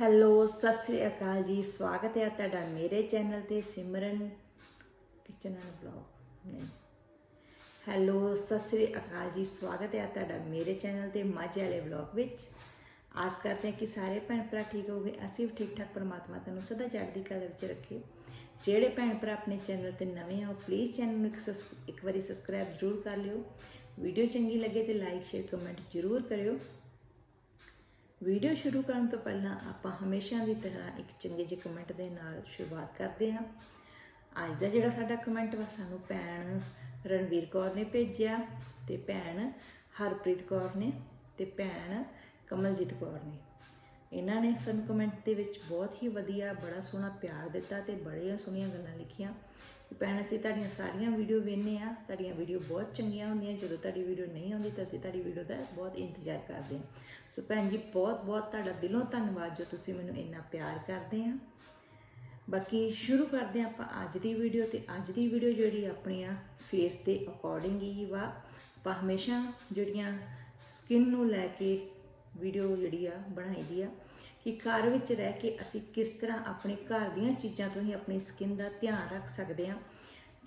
Hello, Sat Sri ਅਕਾਲ ਜੀ। ਸਵਾਗਤ ਹੈ ਤੁਹਾਡਾ ਮੇਰੇ ਚੈਨਲ ਤੇ ਸਿਮਰਨ ਕਿਚਨ ਐਂਡ ਬਲੌਗ ਨਹੀਂ। ਹੈਲੋ, ਸਤਿ ਸ੍ਰੀ ਅਕਾਲ ਜੀ। ਸਵਾਗਤ ਹੈ ਤੁਹਾਡਾ ਮੇਰੇ ਚੈਨਲ ਤੇ ਮਾਝੇ ਵਾਲੇ ਬਲੌਗ ਵਿੱਚ। ਆਸ ਕਰਦੇ ਹਾਂ ਕਿ ਸਾਰੇ ਭੈਣ ਭਰਾ ਠੀਕ ਹੋਗੇ ਅਸੀਂ ਵੀ ਠੀਕ ਠਾਕ ਪਰਮਾਤਮਾ ਤੁਹਾਨੂੰ ਸਦਾ ਚੜ੍ਹਦੀ ਕਲਾ ਵਿੱਚ ਰੱਖੇ। ਜਿਹੜੇ ਭੈਣ ਭਰਾ ਆਪਣੇ ਚੈਨਲ ਤੇ ਨਵੇਂ ਆ, ਉਹ ਪਲੀਜ਼ ਚੈਨਲ ਨੂੰ ਇੱਕ ਸਬਸ- ਇੱਕ ਵਾਰੀ ਸਬਸਕ੍ਰਾਈਬ ਜ਼ਰੂਰ ਕਰ ਲਿਓ। ਵੀਡੀਓ ਚੰਗੀ ਲੱਗੇ ਤੇ ਲਾਈਕ ਸ਼ੇਅਰ ਕਮੈਂਟ ਜ਼ਰੂਰ ਕਰਿਓ। ਵੀਡੀਓ ਸ਼ੁਰੂ ਕਰਨ ਤੋਂ ਪਹਿਲਾਂ ਆਪਾਂ ਹਮੇਸ਼ਾ ਦੀ ਤਰ੍ਹਾਂ ਇੱਕ ਚੰਗੇ ਜਿਹੇ ਕਮੈਂਟ ਦੇ ਨਾਲ ਸ਼ੁਰੂਆਤ ਕਰਦੇ ਹਾਂ। ਅੱਜ ਦਾ ਜਿਹੜਾ ਸਾਡਾ ਕਮੈਂਟ ਵਾ, ਸਾਨੂੰ ਭੈਣ ਰਣਵੀਰ ਕੌਰ ਨੇ ਭੇਜਿਆ ਤੇ ਭੈਣ ਹਰਪ੍ਰੀਤ ਕੌਰ ਨੇ ਤੇ ਭੈਣ ਕਮਲਜੀਤ ਕੌਰ ਨੇ। ਇਹਨਾਂ ਨੇ ਸਾਨੂੰ ਕਮੈਂਟ ਦੇ ਵਿੱਚ ਬਹੁਤ ਹੀ ਵਧੀਆ, ਬੜਾ ਸੋਹਣਾ ਪਿਆਰ ਦਿੱਤਾ ਤੇ ਬੜੀਆਂ ਸੋਹਣੀਆਂ ਗੱਲਾਂ ਲਿਖੀਆਂ। ਭੈਣ, ਅਸੀਂ ਤੁਹਾਡੀਆਂ ਸਾਰੀਆਂ ਵੀਡੀਓ ਵੇਖਦੇ ਆ ਤੁਹਾਡੀਆਂ ਵੀਡੀਓ ਬਹੁਤ ਚੰਗੀਆਂ ਹੁੰਦੀਆਂ, ਜਦੋਂ ਤੁਹਾਡੀ ਵੀਡੀਓ ਨਹੀਂ ਆਉਂਦੀ ਤਾਂ ਅਸੀਂ ਤੁਹਾਡੀ ਵੀਡੀਓ ਦਾ ਬਹੁਤ ਇੰਤਜ਼ਾਰ ਕਰਦੇ ਹਾਂ। ਸੋ ਭੈਣ ਜੀ, ਬਹੁਤ ਬਹੁਤ ਤੁਹਾਡਾ ਦਿਲੋਂ ਧੰਨਵਾਦ ਜੋ ਤੁਸੀਂ ਮੈਨੂੰ ਇੰਨਾ ਪਿਆਰ ਕਰਦੇ ਆ। ਬਾਕੀ ਸ਼ੁਰੂ ਕਰਦੇ ਹਾਂ ਆਪਾਂ ਅੱਜ ਦੀ ਵੀਡੀਓ ਤੇ ਅੱਜ ਦੀ ਵੀਡੀਓ ਜਿਹੜੀ ਆਪਣੀ ਆ ਫੇਸ ਦੇ ਅਕੋਰਡਿੰਗ ਹੀ ਵਾ। ਆਪਾਂ ਹਮੇਸ਼ਾ ਜਿਹੜੀਆਂ ਸਕਿਨ ਨੂੰ ਲੈ ਕੇ ਵੀਡੀਓ ਜਿਹੜੀ ਆ ਬਣਾਈ ਦੀ ਆ ਕਿ ਘਰ ਵਿੱਚ ਰਹਿ ਕੇ ਅਸੀਂ ਕਿਸ ਤਰ੍ਹਾਂ ਆਪਣੇ ਘਰ ਦੀਆਂ ਚੀਜ਼ਾਂ ਤੋਂ ਹੀ ਆਪਣੀ ਸਕਿਨ ਦਾ ਧਿਆਨ ਰੱਖ ਸਕਦੇ ਹਾਂ।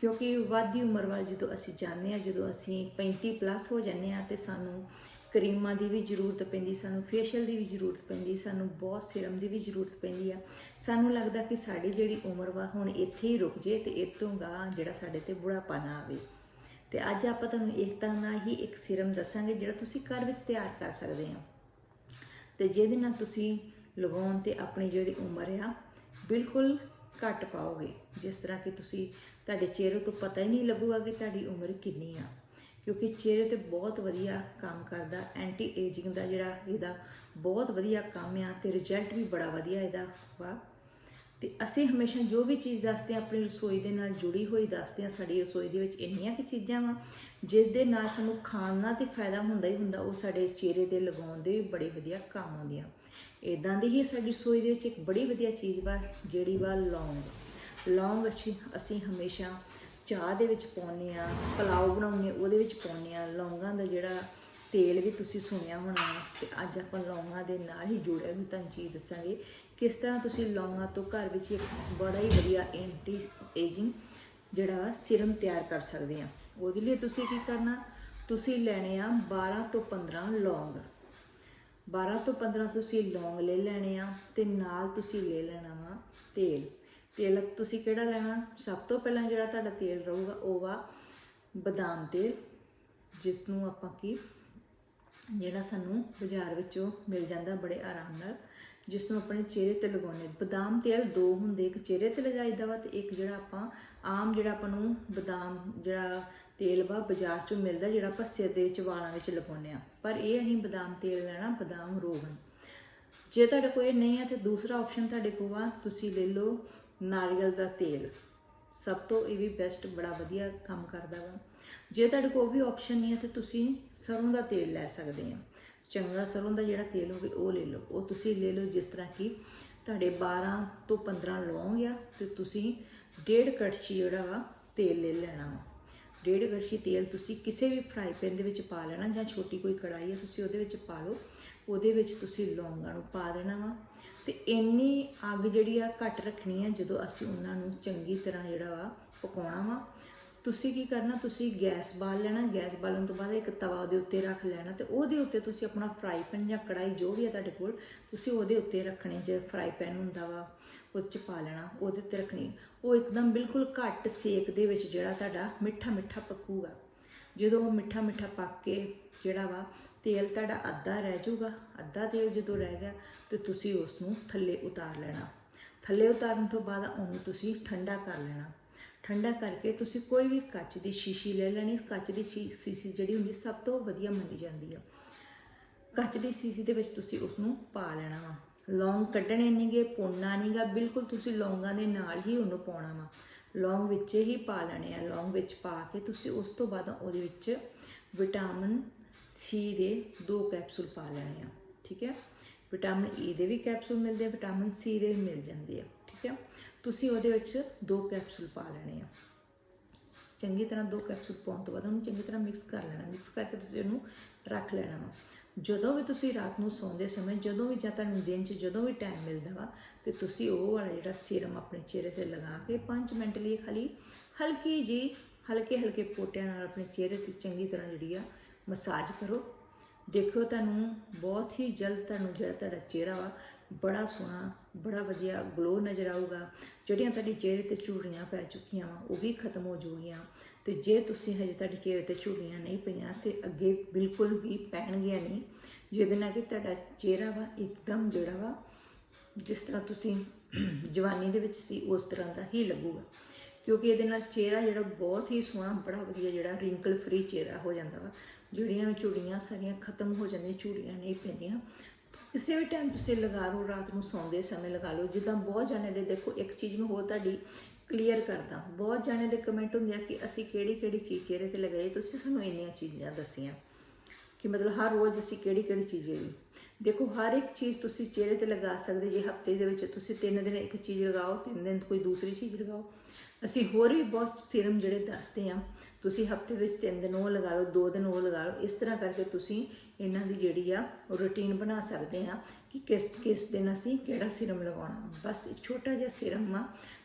ਕਿਉਂਕਿ ਵਾਧੀ ਉਮਰ ਵੱਲ ਜਦੋਂ ਅਸੀਂ ਜਾਂਦੇ ਹਾਂ, ਜਦੋਂ ਅਸੀਂ 35 ਪਲੱਸ ਹੋ ਜਾਂਦੇ ਹਾਂ, ਤੇ ਸਾਨੂੰ ਕਰੀਮਾਂ ਦੀ ਵੀ ਜ਼ਰੂਰਤ ਪੈਂਦੀ, ਸਾਨੂੰ ਫੇਸ਼ੀਅਲ ਦੀ ਵੀ ਜ਼ਰੂਰਤ ਪੈਂਦੀ, ਸਾਨੂੰ ਬਹੁਤ ਸਿਰਮ ਦੀ ਵੀ ਜ਼ਰੂਰਤ ਪੈਂਦੀ ਆ। ਸਾਨੂੰ ਲੱਗਦਾ ਕਿ ਸਾਡੀ ਜਿਹੜੀ ਉਮਰ ਵਾ ਹੁਣ ਇੱਥੇ ਹੀ ਰੁਕ ਜੇ ਤੇ ਇਹ ਤੋਂ ਗਾਂ ਜਿਹੜਾ ਸਾਡੇ ਤੇ ਬੁਢਾਪਾ ਨਾ ਆਵੇ। ਤੇ ਅੱਜ ਆਪਾਂ ਤੁਹਾਨੂੰ ਇੱਕ ਤਾਂ ਨਾਲ ਹੀ ਇੱਕ ਸਿਰਮ ਦੱਸਾਂਗੇ ਜਿਹੜਾ ਤੁਸੀਂ ਘਰ ਵਿੱਚ ਤਿਆਰ ਕਰ ਸਕਦੇ ਆ ਤੇ ਜਿਹਦੇ ਨਾਲ ਤੁਸੀਂ ਲਗਾਉਣ ਤੇ ਆਪਣੀ ਜਿਹੜੀ ਉਮਰ ਆ, ਬਿਲਕੁਲ ਘੱਟ ਪਾਓਗੇ। ਜਿਸ ਤਰ੍ਹਾਂ ਕਿ ਤੁਸੀਂ ਤੁਹਾਡੇ ਚਿਹਰੇ ਤੋਂ ਪਤਾ ਹੀ ਨਹੀਂ ਲੱਗੂਗਾ ਕਿ ਤੁਹਾਡੀ ਉਮਰ ਕਿੰਨੀ ਆ। ਕਿਉਂਕਿ ਚਿਹਰੇ ਤੇ ਬਹੁਤ ਵਧੀਆ ਕੰਮ ਕਰਦਾ ਐਂਟੀ ਏਜਿੰਗ ਦਾ ਜਿਹੜਾ ਇਹਦਾ ਬਹੁਤ ਵਧੀਆ ਕੰਮ ਆ ਤੇ ਰਿਜ਼ਲਟ ਵੀ ਬੜਾ ਵਧੀਆ ਇਹਦਾ ਵਾ। ਤੇ ਅਸੀਂ ਹਮੇਸ਼ਾ ਜੋ ਵੀ ਚੀਜ਼ ਦੱਸਦੇ ਹਾਂ, ਆਪਣੀ ਰਸੋਈ ਦੇ ਨਾਲ ਜੁੜੀ ਹੋਈ ਦੱਸਦੇ ਹਾਂ, ਸਾਡੀ ਰਸੋਈ ਦੇ ਵਿੱਚ ਇੰਨੀਆਂ ਕਿ ਚੀਜ਼ਾਂ ਵਾ, ਜਿਸ ਦੇ ਨਾਲ ਸਾਨੂੰ ਖਾਣ ਨਾਲ ਤੇ ਫਾਇਦਾ ਹੁੰਦਾ ਹੀ ਹੁੰਦਾ, ਉਹ ਸਾਡੇ ਚਿਹਰੇ ਤੇ ਲਗਾਉਣ ਦੇ ਵੀ ਬੜੇ ਵਧੀਆ ਕੰਮ ਆਉਂਦੀਆਂ ਇਦਾਂ ਦੀ ਹੀ ਸਾਡੀ ਰਸੋਈ ਦੇ ਵਿੱਚ ਇੱਕ ਬੜੀ ਵਧੀਆ ਚੀਜ਼ ਵਾ, ਜਿਹੜੀ ਵਾ ਲੌਂਗ। ਲੌਂਗ ਅਸੀਂ ਅਸੀਂ ਹਮੇਸ਼ਾ ਚਾਹ ਦੇ ਵਿੱਚ ਪਾਉਂਦੇ ਆ ਪਲਾਓ ਬਣਾਉਂਦੇ, ਉਹਦੇ ਵਿੱਚ ਪਾਉਂਦੇ ਆ ਲੌਂਗਾਂ ਦਾ ਜਿਹੜਾ ਤੇਲ ਵੀ ਤੁਸੀਂ ਸੁਣਿਆ ਹੋਣਾ ਹੈ ਤੇ ਅੱਜ ਆਪਾਂ ਲੌਂਗਾਂ ਦੇ ਨਾਲ ਹੀ ਜੁੜਿਆ ਵੀ ਤੁਹਾਨੂੰ ਚੀਜ਼ ਦੱਸਾਂਗੇ। ਕਿਸ ਤਰ੍ਹਾਂ ਤੁਸੀਂ ਲੌਂਗਾਂ ਤੋਂ ਘਰ ਵਿੱਚ ਇੱਕ ਬੜਾ ਹੀ ਵਧੀਆ ਐਂਟੀ ਏਜਿੰਗ ਜਿਹੜਾ ਸਿਰਮ ਤਿਆਰ ਕਰ ਸਕਦੇ ਆ ਉਹਦੇ ਲਈ ਤੁਸੀਂ ਕੀ ਕਰਨਾ, ਤੁਸੀਂ ਲੈਣੇ ਆ 12 ਤੋਂ 15 ਲੌਂਗ। 12 ਤੋਂ 15 ਤੁਸੀਂ ਲੌਂਗ ਲੈ ਲੈਣੇ ਆ ਤੇ ਨਾਲ ਤੁਸੀਂ ਲੈ ਲੈਣਾ ਵਾ ਤੇਲ। ਤੇਲ ਤੁਸੀਂ ਕਿਹੜਾ ਲੈਣਾ? ਸਭ ਤੋਂ ਪਹਿਲਾਂ ਜਿਹੜਾ ਤੁਹਾਡਾ ਤੇਲ ਰਹੂਗਾ ਉਹ ਵਾ ਬਦਾਮ ਤੇਲ ਜਿਸ ਨੂੰ ਆਪਾਂ ਕੀ ਜਿਹੜਾ ਸਾਨੂੰ ਬਾਜ਼ਾਰ ਵਿੱਚੋਂ ਮਿਲ ਜਾਂਦਾ ਬੜੇ ਆਰਾਮ ਨਾਲ। ਜਿਸ ਨੂੰ ਆਪਣੇ ਚਿਹਰੇ ਤੇ ਲਗਾਉਣੇ ਬਦਾਮ ਤੇਲ ਦੋ ਹੁੰਦੇ, ਇੱਕ ਚਿਹਰੇ ਤੇ ਲਗਾਈਦਾ ਵਾ ਤੇ ਇੱਕ ਜਿਹੜਾ ਆਪਾਂ ਆਮ ਜਿਹੜਾ ਆਪਾਂ ਨੂੰ ਬਦਾਮ ਜਿਹੜਾ ਤੇਲ ਵਾ ਬਾਜ਼ਾਰ ਚੋਂ ਮਿਲਦਾ, ਜਿਹੜਾ ਆਪਾਂ ਸਿਰ ਦੇ ਵਿੱਚ ਵਾਲਾਂ ਵਿੱਚ ਲਗਾਉਂਦੇ ਆ ਪਰ ਇਹ ਅਸੀਂ ਬਦਾਮ ਤੇਲ ਲੈਣਾ, ਬਦਾਮ ਰੋਗਨ। ਜੇ ਤੁਹਾਡੇ ਕੋਲ ਇਹ ਨਹੀਂ ਹੈ ਤੇ ਦੂਸਰਾ ਆਪਸ਼ਨ ਤੁਹਾਡੇ ਕੋਲ ਆ, ਤੁਸੀਂ ਲੈ ਲਓ ਨਾਰੀਅਲ ਦਾ ਤੇਲ। ਸਭ ਤੋਂ ਇਹ ਵੀ ਬੈਸਟ ਬੜਾ ਵਧੀਆ ਕੰਮ ਕਰਦਾ ਵਾ। ਜੇ ਤੁਹਾਡੇ ਕੋਲ ਉਹ ਵੀ ਆਪਸ਼ਨ ਨਹੀਂ ਹੈ ਤੇ ਤੁਸੀਂ ਸਰੋਂ ਦਾ ਤੇਲ ਲੈ ਸਕਦੇ ਆ। ਚੰਗਾ ਸਰੋਂ ਦਾ ਜਿਹੜਾ ਤੇਲ ਹੋਵੇ ਉਹ ਲੈ ਲਓ। ਉਹ ਤੁਸੀਂ ਲੈ ਲਓ ਜਿਸ ਤਰ੍ਹਾਂ ਕਿ ਤੁਹਾਡੇ 12 ਤੋਂ 15 ਲੌਂਗ ਆ ਤੇ ਤੁਸੀਂ ਡੇਢ ਕੜਛੀ ਜਿਹੜਾ ਵਾ ਤੇਲ ਲੈ ਲੈਣਾ ਵਾ। ਡੇਢ ਕੜਛੀ ਤੇਲ ਤੁਸੀਂ ਕਿਸੇ ਵੀ ਫਰਾਈ ਪੈਨ ਦੇ ਵਿੱਚ ਪਾ ਲੈਣਾ ਜਾਂ ਛੋਟੀ ਕੋਈ ਕੜਾਈ ਹੈ ਤੁਸੀਂ ਉਹਦੇ ਵਿੱਚ ਪਾ ਲਓ। ਉਹਦੇ ਵਿੱਚ ਤੁਸੀਂ ਲੌਂਗਾਂ ਨੂੰ ਪਾ ਦੇਣਾ ਵਾ ਤੇ ਇੰਨੀ ਅੱਗ ਜਿਹੜੀ ਆ ਘੱਟ ਰੱਖਣੀ ਹੈ ਜਦੋਂ ਅਸੀਂ ਉਹਨਾਂ ਨੂੰ ਚੰਗੀ ਤਰ੍ਹਾਂ ਜਿਹੜਾ ਵਾ ਪਕਾਉਣਾ ਵਾ ਤੁਸੀਂ ਕੀ ਕਰਨਾ, ਤੁਸੀਂ ਗੈਸ ਬਾਲ ਲੈਣਾ, ਗੈਸ ਬਾਲਣ ਤੋਂ ਬਾਅਦ ਇੱਕ ਤਵਾ ਉਹਦੇ ਉੱਤੇ ਰੱਖ ਲੈਣਾ ਤੇ ਉਹਦੇ ਉੱਤੇ ਤੁਸੀਂ ਆਪਣਾ ਫਰਾਈ ਪੈਨ ਜਾਂ ਕੜਾਈ ਜੋ ਵੀ ਹੈ ਤੁਹਾਡੇ ਕੋਲ, ਤੁਸੀਂ ਉਹਦੇ ਉੱਤੇ ਰੱਖਣੀ ਜੇ ਫਰਾਈ ਪੈਨ ਹੁੰਦਾ ਵਾ, ਉਹ 'ਚ ਪਾ ਲੈਣਾ, ਉਹਦੇ ਉੱਤੇ ਰੱਖਣੀ। ਉਹ ਇੱਕਦਮ ਬਿਲਕੁਲ ਘੱਟ ਸੇਕ ਦੇ ਵਿੱਚ ਜਿਹੜਾ ਤੁਹਾਡਾ ਮਿੱਠਾ ਮਿੱਠਾ ਪੱਕੂਗਾ। ਜਦੋਂ ਉਹ ਮਿੱਠਾ ਮਿੱਠਾ ਪੱਕ ਕੇ ਜਿਹੜਾ ਵਾ, ਤੇਲ ਤੁਹਾਡਾ ਅੱਧਾ ਰਹਿ ਜਾਊਗਾ, ਅੱਧਾ ਤੇਲ ਜਦੋਂ ਰਹਿ ਗਿਆ, ਤੇ ਤੁਸੀਂ ਉਸ ਨੂੰ ਥੱਲੇ ਉਤਾਰ ਲੈਣਾ। ਥੱਲੇ ਉਤਾਰਨ ਤੋਂ ਬਾਅਦ ਉਹਨੂੰ ਤੁਸੀਂ ਠੰਡਾ ਕਰ ਲੈਣਾ। ਠੰਡਾ ਕਰਕੇ ਤੁਸੀਂ ਕੋਈ ਵੀ ਕੱਚ ਦੀ ਸ਼ੀਸ਼ੀ ਲੈ ਲੈਣੀ, ਕੱਚ ਦੀ ਸ਼ੀ- ਸ਼ੀਸ਼ੀ ਜਿਹੜੀ ਹੁੰਦੀ ਸਭ ਤੋਂ ਵਧੀਆ ਮੰਨੀ ਜਾਂਦੀ ਆ। ਕੱਚ ਦੀ ਸ਼ੀਸ਼ੀ ਦੇ ਵਿੱਚ ਤੁਸੀਂ ਉਸ ਨੂੰ ਪਾ ਲੈਣਾ ਵਾ। ਲੌਂਗ ਕੱਢਣੇ ਨਹੀਂਗੇ, ਪੁੰਨਾ ਨਹੀਂਗਾ, ਬਿਲਕੁਲ ਤੁਸੀਂ ਲੌਂਗਾਂ ਦੇ ਨਾਲ ਹੀ ਉਹਨੂੰ ਪਾਉਣਾ ਵਾ। ਲੌਂਗ ਵਿੱਚ ਹੀ ਪਾ ਲੈਣੇ ਆ, ਲੌਂਗ ਵਿੱਚ ਪਾ ਕੇ ਤੁਸੀਂ ਉਸ ਤੋਂ ਬਾਅਦ ਉਹਦੇ ਵਿੱਚ ਵਿਟਾਮਿਨ ਸੀ ਦੇ ਦੋ ਕੈਪਸੂਲ ਪਾ ਲੈਣੇ ਆ, ਠੀਕ ਹੈ? ਵਿਟਾਮਿਨ ਈ ਦੇ ਵੀ ਕੈਪਸੂਲ ਮਿਲਦੇ ਆ, ਵਿਟਾਮਿਨ ਸੀ ਦੇ ਵੀ ਮਿਲ ਜਾਂਦੇ ਆ, ਠੀਕ ਹੈ? ਤੁਸੀਂ ਉਹਦੇ ਵਿੱਚ ਦੋ ਕੈਪਸੂਲ ਪਾ ਲੈਣੇ ਆ। ਚੰਗੀ ਤਰ੍ਹਾਂ ਦੋ ਕੈਪਸੂਲ ਪਾਉਣ ਤੋਂ ਬਾਅਦ ਉਹਨੂੰ ਚੰਗੀ ਤਰ੍ਹਾਂ ਮਿਕਸ ਕਰ ਲੈਣਾ। ਮਿਕਸ ਕਰਕੇ ਤੁਸੀਂ ਉਹਨੂੰ ਰੱਖ ਲੈਣਾ ਵਾ। ਜਦੋਂ ਵੀ ਤੁਸੀਂ ਰਾਤ ਨੂੰ ਸੌਂਦੇ ਸਮੇਂ, ਜਦੋਂ ਵੀ ਜਾਂ ਤੁਹਾਨੂੰ ਦਿਨ 'ਚ ਜਦੋਂ ਵੀ ਟਾਈਮ ਮਿਲਦਾ ਵਾ, ਤੇ ਤੁਸੀਂ ਉਹ ਵਾਲਾ ਜਿਹੜਾ ਸੀਰਮ ਆਪਣੇ ਚਿਹਰੇ ਤੇ ਲਗਾ ਕੇ 5 ਮਿੰਟ ਲਈ ਖਾਲੀ ਹਲਕੀ ਜੀ, ਹਲਕੇ ਹਲਕੇ ਪੋਟਿਆਂ ਨਾਲ ਆਪਣੇ ਚਿਹਰੇ ਤੇ ਚੰਗੀ ਤਰ੍ਹਾਂ ਜਿਹੜੀ ਆ ਮਸਾਜ ਕਰੋ। ਦੇਖਿਓ ਤੁਹਾਨੂੰ ਬਹੁਤ ਹੀ ਜਲਦ ਤੁਹਾਨੂੰ ਜਿਹੜਾ ਤੁਹਾਡਾ ਚਿਹਰਾ ਵਾ ਬੜਾ ਸੋਹਣਾ, ਬੜਾ ਵਧੀਆ ਗਲੋ ਨਜ਼ਰ ਆਊਗਾ। ਜਿਹੜੀਆਂ ਤੁਹਾਡੇ ਚਿਹਰੇ ਤੇ ਝੁਰੜੀਆਂ ਪੈ ਚੁੱਕੀਆਂ ਵਾ, ਉਹ ਵੀ ਖਤਮ ਹੋ ਜਾਊਗੀਆਂ। ਤੇ ਜੇ ਤੁਸੀਂ ਹਜੇ ਤੁਹਾਡੇ ਚਿਹਰੇ ਤੇ ਝੁਰੜੀਆਂ ਨਹੀਂ ਪਈਆਂ, ਤੇ ਅੱਗੇ ਬਿਲਕੁਲ ਵੀ ਪੈਣਗੀਆਂ ਨਹੀਂ, ਜਿਹਦੇ ਨਾਲ ਕਿ ਤੁਹਾਡਾ ਚਿਹਰਾ ਵਾ ਇੱਕਦਮ ਜਿਹੜਾ ਵਾ, ਜਿਸ ਤਰ੍ਹਾਂ ਤੁਸੀਂ ਜਵਾਨੀ ਦੇ ਵਿੱਚ ਸੀ, ਉਸ ਤਰ੍ਹਾਂ ਦਾ ਹੀ ਲੱਗੂਗਾ। ਕਿਉਂਕਿ ਇਹਦੇ ਨਾਲ ਚਿਹਰਾ ਜਿਹੜਾ ਬਹੁਤ ਹੀ ਸੋਹਣਾ, ਬੜਾ ਵਧੀਆ ਜਿਹੜਾ ਰਿੰਕਲ ਫ੍ਰੀ ਚਿਹਰਾ ਹੋ ਜਾਂਦਾ ਵਾ। ਜਿਹੜੀਆਂ ਵੀ ਝੁਰੜੀਆਂ ਸਾਰੀਆਂ ਖਤਮ ਹੋ ਜਾਂਦੀਆਂ ਝੁਰੜੀਆਂ ਨਹੀਂ ਪੈਂਦੀਆਂ। ਕਿਸੇ ਵੀ ਟਾਈਮ ਤੁਸੀਂ ਲਗਾ ਲਓ, ਰਾਤ ਨੂੰ ਸੌਂਦੇ ਸਮੇਂ ਲਗਾ ਲਓ। ਜਿੱਦਾਂ ਬਹੁਤ ਜਾਣੇ ਦੇ, ਦੇਖੋ, ਇੱਕ ਚੀਜ਼ ਮੈਂ ਹੋਰ ਤੁਹਾਡੀ ਕਲੀਅਰ ਕਰਦਾ। ਬਹੁਤ ਜਾਣੇ ਦੇ ਕਮੈਂਟ ਹੁੰਦੇ ਆ ਕਿ ਅਸੀਂ ਕਿਹੜੀ ਕਿਹੜੀ ਚੀਜ਼ ਚਿਹਰੇ ਤੇ ਲਗਾਈ ਤੁਸੀਂ ਸਾਨੂੰ ਇੰਨੀਆਂ ਚੀਜ਼ਾਂ ਦੱਸੀਆਂ ਕਿ ਮਤਲਬ ਹਰ ਰੋਜ਼ ਅਸੀਂ ਕਿਹੜੀ ਕਿਹੜੀ ਚੀਜ਼ ਹੈ ਦੇਖੋ, ਹਰ ਇੱਕ ਚੀਜ਼ ਤੁਸੀਂ ਚਿਹਰੇ ਤੇ ਲਗਾ ਸਕਦੇ ਜੇ ਹਫ਼ਤੇ ਦੇ ਵਿੱਚ ਤੁਸੀਂ ਤਿੰਨ ਦਿਨ ਇੱਕ ਚੀਜ਼ ਲਗਾਓ, ਤਿੰਨ ਦਿਨ ਕੋਈ ਦੂਸਰੀ ਚੀਜ਼ ਲਗਾਓ। ਅਸੀਂ ਹੋਰ ਵੀ ਬਹੁਤ ਸੀਰਮ ਜਿਹੜੇ ਦੱਸਦੇ ਆ ਤੁਸੀਂ ਹਫ਼ਤੇ ਵਿੱਚ ਤਿੰਨ ਦਿਨ ਉਹ ਲਗਾ ਲਓ, ਦੋ ਦਿਨ ਉਹ ਲਗਾ ਲਓ, ਇਸ ਤਰ੍ਹਾਂ ਕਰਕੇ ਤੁਸੀਂ ਇਹਨਾਂ ਦੀ ਜਿਹੜੀ ਆ ਰੁਟੀਨ ਬਣਾ ਸਕਦੇ ਆ ਕਿ ਕਿਸ ਕਿਸ ਦਿਨ ਅਸੀਂ ਕਿਹੜਾ ਸੀਰਮ ਲਗਾਉਣਾ ਬਸ ਛੋਟਾ ਜਿਹਾ ਸੀਰਮ ਆ,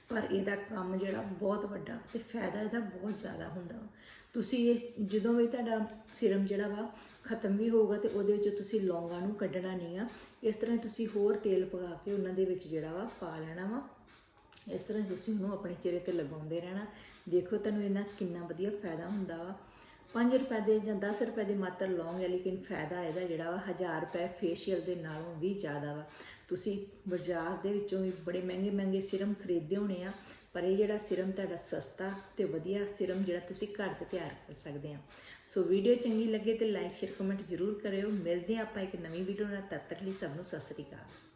ਪਰ ਇਹਦਾ ਕੰਮ ਜਿਹੜਾ ਬਹੁਤ ਵੱਡਾ ਤੇ ਫਾਇਦਾ ਇਹਦਾ ਬਹੁਤ ਜ਼ਿਆਦਾ ਹੁੰਦਾ ਵਾ। ਤੁਸੀਂ ਇਹ ਜਦੋਂ ਵੀ ਤੁਹਾਡਾ ਸੀਰਮ ਜਿਹੜਾ ਵਾ ਖਤਮ ਵੀ ਹੋਊਗਾ ਤੇ ਉਹਦੇ ਵਿੱਚ ਤੁਸੀਂ ਲੌਂਗਾਂ ਨੂੰ ਕੱਢਣਾ ਨਹੀਂ ਆ, ਇਸ ਤਰ੍ਹਾਂ ਤੁਸੀਂ ਹੋਰ ਤੇਲ ਪਗਾ ਕੇ ਉਹਨਾਂ ਦੇ ਵਿੱਚ ਜਿਹੜਾ ਵਾ ਪਾ ਲੈਣਾ ਵਾ ਇਸ ਤਰ੍ਹਾਂ ਤੁਸੀਂ ਉਹਨੂੰ ਆਪਣੇ ਚਿਹਰੇ ਤੇ ਲਗਾਉਂਦੇ ਰਹਿਣਾ। ਦੇਖੋ ਤੁਹਾਨੂੰ ਇਹਨਾਂ ਕਿੰਨਾ ਵਧੀਆ ਫਾਇਦਾ ਹੁੰਦਾ ਵਾ। 5 ਰੁਪਏ ਦੇ ਜਾਂ 10 ਰੁਪਏ ਦੇ ਮਾਤਰ ਲੌਂਗ ਹੈ ਲੇਕਿਨ ਫਾਇਦਾ ਇਹਦਾ ਜਿਹੜਾ ਵਾ 1000 ਰੁਪਏ ਫੇਸ਼ੀਅਲ ਦੇ ਨਾਲੋਂ ਵੀ ਜ਼ਿਆਦਾ ਵਾ। ਤੁਸੀਂ ਬਾਜ਼ਾਰ ਦੇ ਵਿੱਚੋਂ ਵੀ ਬੜੇ ਮਹਿੰਗੇ ਮਹਿੰਗੇ ਸਿਰਮ ਖਰੀਦਦੇ ਹੋਣੇ ਆ, ਪਰ ਇਹ ਜਿਹੜਾ ਸਿਰਮ ਤੁਹਾਡਾ ਸਸਤਾ ਤੇ ਵਧੀਆ ਸਿਰਮ ਜਿਹੜਾ ਤੁਸੀਂ ਘਰ 'ਚ ਤਿਆਰ ਕਰ ਸਕਦੇ ਆ। ਸੋ ਵੀਡੀਓ ਚੰਗੀ ਲੱਗੇ ਤੇ ਲਾਈਕ ਸ਼ੇਅਰ ਕਮੈਂਟ ਜ਼ਰੂਰ ਕਰਿਓ। ਮਿਲਦੇ ਹਾਂ ਆਪਾਂ ਇੱਕ ਨਵੀਂ ਵੀਡੀਓ ਨਾਲ। ਤਦ ਤੱਕ ਲਈ ਸਭ ਨੂੰ ਸਤਿ ਸ੍ਰੀ ਅਕਾਲ।